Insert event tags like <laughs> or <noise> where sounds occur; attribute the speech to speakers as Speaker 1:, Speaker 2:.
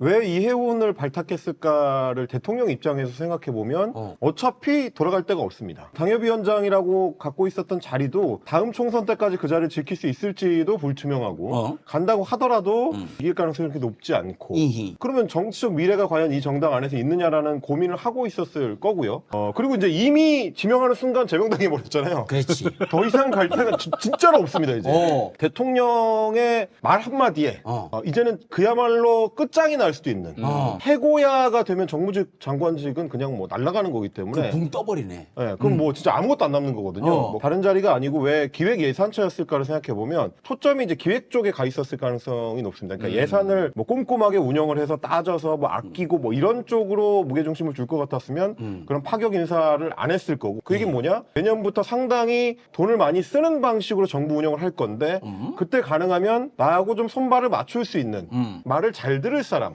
Speaker 1: 왜 이해운을 발탁했을까를 대통령 입장에서 생각해 보면
Speaker 2: 어.
Speaker 1: 어. 차피 돌아갈 데가 없습니다. 당협위원장이라고 갖고 있었던 자리도 다음 총선 때까지 그 자리를 지킬 수 있을지도 불투명하고
Speaker 2: 어.
Speaker 1: 간다고 하더라도
Speaker 2: 음.
Speaker 1: 이길 가능성이 그렇게 높지 않고
Speaker 2: 이히.
Speaker 1: 그러면 정치적 미래가 과연 이 정당 안에서 있느냐라는 고민을 하고 있었을 거고요. 어, 그리고 이제 이미 지명하는 순간 제명당해 버렸잖아요.
Speaker 2: 그렇지. <laughs>
Speaker 1: 더 이상 갈 데가 진- 진짜로 없습니다 이제.
Speaker 2: 어.
Speaker 1: 대통령의 말 한마디에
Speaker 2: 어.
Speaker 1: 어, 이제는 그야말로 끝장이 날 수도 있는
Speaker 2: 어.
Speaker 1: 해고야가 되면 정무직 장관직은 그냥 뭐 날아가는 거기 때문에
Speaker 2: 붕 떠버리네.
Speaker 1: 예, 그럼 뭐 진짜 아무것도 안 남는 거거든요.
Speaker 2: 어.
Speaker 1: 뭐 다른 자리가 아니고 왜 기획 예산처였을까를 생각해 보면 초점이 이제 기획 쪽에 가 있었을 가능성이 높습니다. 그러니까
Speaker 2: 음.
Speaker 1: 예산을 뭐 꼼꼼하게 운영을 해서 따져서 뭐 아끼고 뭐 이런 쪽으로 무게 중심을 줄 것 같았으면
Speaker 2: 음.
Speaker 1: 그런 파격 인사를 안 했을 거고 그
Speaker 2: 네.
Speaker 1: 얘기는 뭐냐? 내년부터 상당히 돈을 많이 쓰는 방식으로 정부 운영을 할 건데
Speaker 2: 음.
Speaker 1: 그때 가능하면 나하고 좀 손발을 맞출 수 있는
Speaker 2: 음.
Speaker 1: 말을 잘 들을 사람